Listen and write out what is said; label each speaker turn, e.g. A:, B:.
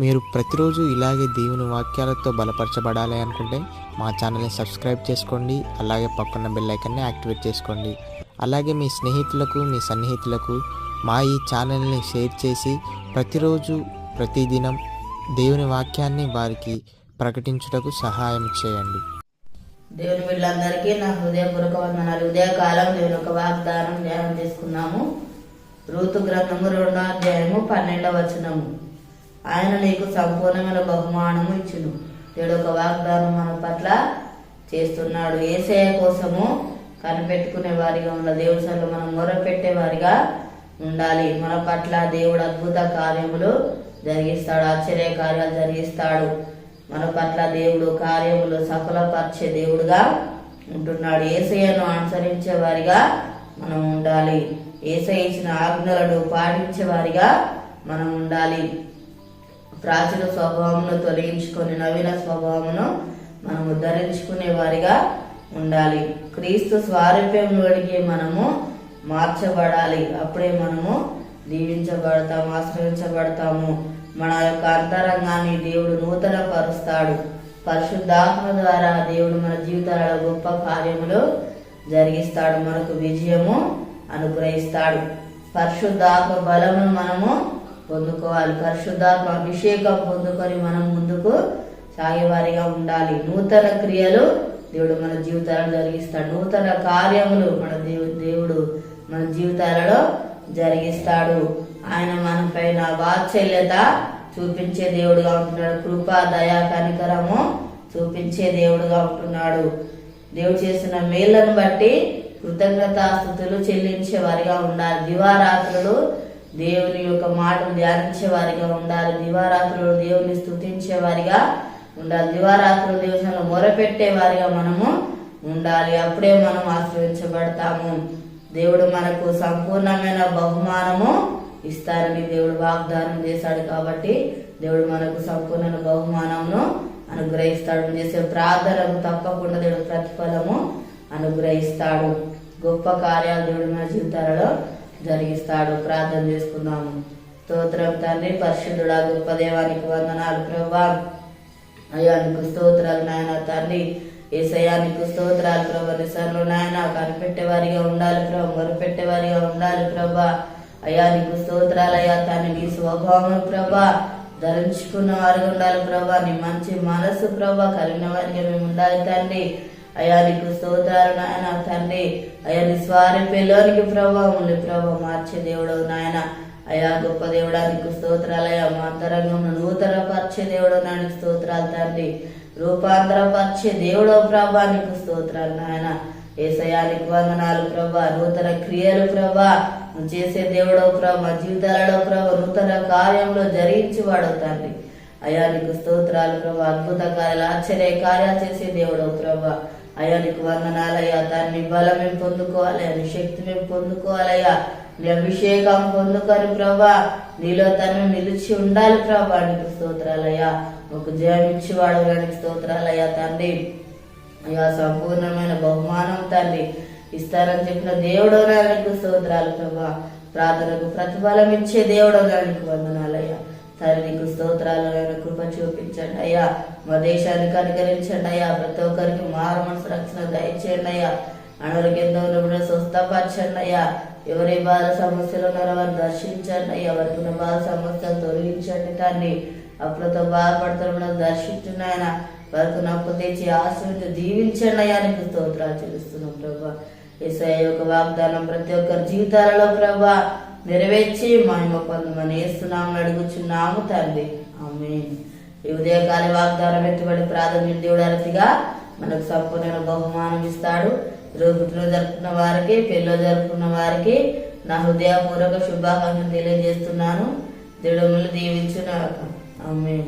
A: మీరు ప్రతిరోజు ఇలాగే దేవుని వాక్యాలతో బలపరచబడాలి అనుకుంటే మా ఛానల్ని సబ్స్క్రైబ్ చేసుకోండి అలాగే పక్కన బెల్ ఐకన్ని యాక్టివేట్ చేసుకోండి. అలాగే మీ స్నేహితులకు మీ సన్నిహితులకు మా ఈ ఛానల్ని షేర్ చేసి ప్రతిరోజు ప్రతిదినం దేవుని వాక్యాన్ని వారికి ప్రకటించుటకు సహాయం చేయండి.
B: దేవుని వీళ్ళందరికీ నా హృదయపూర్వక వందనాలు. ఉదయకాలం దేవుని ఒక వాగ్దానం ధ్యానం తీసుకున్నాము ఋతు గ్రంథము రెండో అధ్యాయము పన్నెండవ వచనము. ఆయన నీకు సంపూర్ణమైన బహుమానము ఇచ్చును. దేవుడు ఒక వాగ్దానం మన పట్ల చేస్తున్నాడు. ఏసయ కోసము కనిపెట్టుకునే వారిగా ఉన్న దేవుడి సన్నిధిలో మనం మొరపెట్టే వారిగా ఉండాలి. మన పట్ల దేవుడు అద్భుత కార్యములు జరిగిస్తాడు. ఆశ్చర్య కార్యాలు జరిగిస్తాడు. మన పట్ల దేవుడు కార్యములు సఫలపరిచే దేవుడుగా ఉంటున్నాడు. ఏసయ్యను అనుసరించే వారిగా మనం ఉండాలి. ఏసై ఇచ్చిన ఆజ్ఞలను పాటించే వారిగా మనం ఉండాలి. ప్రాచీన స్వభావమును తొలగించుకొని నవీన స్వభావమును మనం ధరించుకునే వారిగా ఉండాలి. క్రీస్తు స్వారూప్యంలోనికి మనము మార్చబడాలి. అప్పుడే మనము దీవించబడతాము ఆశ్రయించబడతాము. మన యొక్క అంతరంగాన్ని దేవుడు నూతన పరుస్తాడు పరిశుద్ధాత్మ ద్వారా దేవుడు మన జీవితాలలో గొప్ప కార్యములు జరిగిస్తాడు. మనకు విజయము అనుగ్రహిస్తాడు. పరిశుద్ధాత్మ బలమును మనము పొందుకోవాలి. పరిశుద్ధాత్మ అభిషేకం పొందుకొని మనం ముందుకు సాగేవారిగా ఉండాలి. నూతన క్రియలు దేవుడు మన జీవితాలను జరిగిస్తాడు. నూతన కార్యములు మన దేవుడు దేవుడు మన జీవితాలలో జరిగిస్తాడు. ఆయన మన పైన వాత్సల్యత చూపించే దేవుడుగా ఉంటున్నాడు. కృప దయా కనికరము చూపించే దేవుడుగా ఉంటున్నాడు. దేవుడు చేసిన మేళ్ళను బట్టి కృతజ్ఞతాస్థుతులు చెల్లించే వారిగా ఉండాలి. దివారాత్రులు దేవుని యొక్క మాటను ధ్యానించే వారిగా ఉండాలి. దివారాత్రులు దేవుని స్థుతించే వారిగా ఉండాలి. దివారాత్రులు దేవతలను మొరపెట్టే వారిగా మనము ఉండాలి. అప్పుడే మనం ఆశ్రయించబడతాము. దేవుడు మనకు సంపూర్ణమైన బహుమానము ఇస్తారని దేవుడు వాగ్దానం చేశాడు కాబట్టి దేవుడు మనకు సంపూర్ణ బహుమానమును అనుగ్రహిస్తాడు. చేసే ప్రార్థనకు తప్పకుండా దేవుడు ప్రతిఫలము అనుగ్రహిస్తాడు. గొప్ప కార్యాలు దేవుడు మన జీవితాలలో జరిగిస్తాడు. ప్రార్థన చేసుకుందాము. స్తోత్రం తండ్రి పరిశుద్ధుడా గొప్ప దేవానికి వందనాలు ప్రభా అయ్యానికి స్తోత్రాలు నాయన తండ్రి. ఏసయానికి స్తోత్రాలు ప్రభా నిసర్లు నాయన కనిపెట్టేవారిగా ఉండాలి ప్రభా మొరపెట్టే వారిగా ఉండాలి ప్రభా అయానికి స్తోత్రాలు అయ్యా తండ్రి. నీ స్వభావం ప్రభా ధరించుకున్న వారిగా ఉండాలి ప్రభా నీ మంచి మనసు ప్రభా కలిగిన వారిగా మేము ఉండాలి తండ్రి. అయ్యా నీకు స్తోత్రాలు నాయన తండ్రి. అయ్యా నీ స్వారూప్యలోనికి ప్రభావం ఉంది ప్రభా మార్చే దేవుడు నాయన. అయ్యా గొప్ప దేవుడా నీకు స్తోత్రాలయ్యా మా అంతరంగం నూతన పరిచే దేవుడు నానికి స్తోత్రాలు తండ్రి. రూపాంతరపరిచే దేవుడో ప్రభా నీకు స్తోత్రాలు నాయన. ఏసయానికి వందనాలు ప్రభా నూతన క్రియలు ప్రభా. చేసే దేవుడో ప్రభా జీవితాలలో ప్రభా నూతన కార్యంలో జరిగించి వాడో తండ్రి. అయ్యా నీకు స్తోత్రాలు ప్రభా అద్భుత కార్యాలు ఆశ్చర్య కార్యాలు చేసే దేవుడో ప్రభా. అయ్యా నీకు వందనాలయ్యా. దాన్ని బలం మేము పొందుకోవాలి? నీ శక్తి మేము పొందుకోవాలయ్యా? నీ అభిషేకం పొందుకొని ప్రభా నీలో తను నిలిచి ఉండాలి ప్రభా నీకు స్తోత్రాలయ్యా. ఒక జయం ఇచ్చి వాడడానికి స్తోత్రాలయ్యా తండ్రి. అయ్యా సంపూర్ణమైన బహుమానం తండ్రి. ఇస్తారని చెప్పిన దేవుడో నీకు స్తోత్రాలు ప్రభా. ప్రార్థనకు ప్రతిఫలం ఇచ్చే దేవుడో నీకు వందనాలయ్యా. తండ్రి నీకు స్తోత్రాలు కృప చూపించండి అయ్యా. మా దేశానికి కనికరించండి అయ్యా. ప్రతి ఒక్కరికి మారు మనసు రక్షణ దయచేయండి అయ్యా. అనారోగ్యంతో ఉన్నప్పుడు స్వస్థపరచండి అయ్యా. ఎవరి బాధ సమస్యలు ఉన్నారో వారిని దర్శించండి అయ్యా. వారికి ఉన్న బాధ సమస్యలు తొలగించండి తండ్రి. అప్పులతో బాధపడుతున్న దర్శించండి ఆయన. వారికి నప్పు తెచ్చి ఆశ్రయించి దీవించండి అయ్యా. నీకు స్తోత్రాలు చెల్లిస్తున్నాం ప్రభా. ఈ యొక్క వాగ్దానం ప్రతి ఒక్కరి జీవితాలలో ప్రభా. నెరవేర్చి మహిమ పొందమని వేస్తున్నాము అడుగుచున్నాము తండ్రి. ఆమె ఈ ఉదయకాల వాగ్దానం ఎత్తుబడి ప్రాథమిక దేవుడు అరతిగా మనకు సంపూర్ణ బహుమానం ఇస్తాడు. రోగులు జరుపుకున్న వారికి పెళ్ళి జరుపుకున్న వారికి నా హృదయపూర్వక శుభాకాంక్షలు తెలియజేస్తున్నాను. దేవుడు దీవించున్నాక ఆమె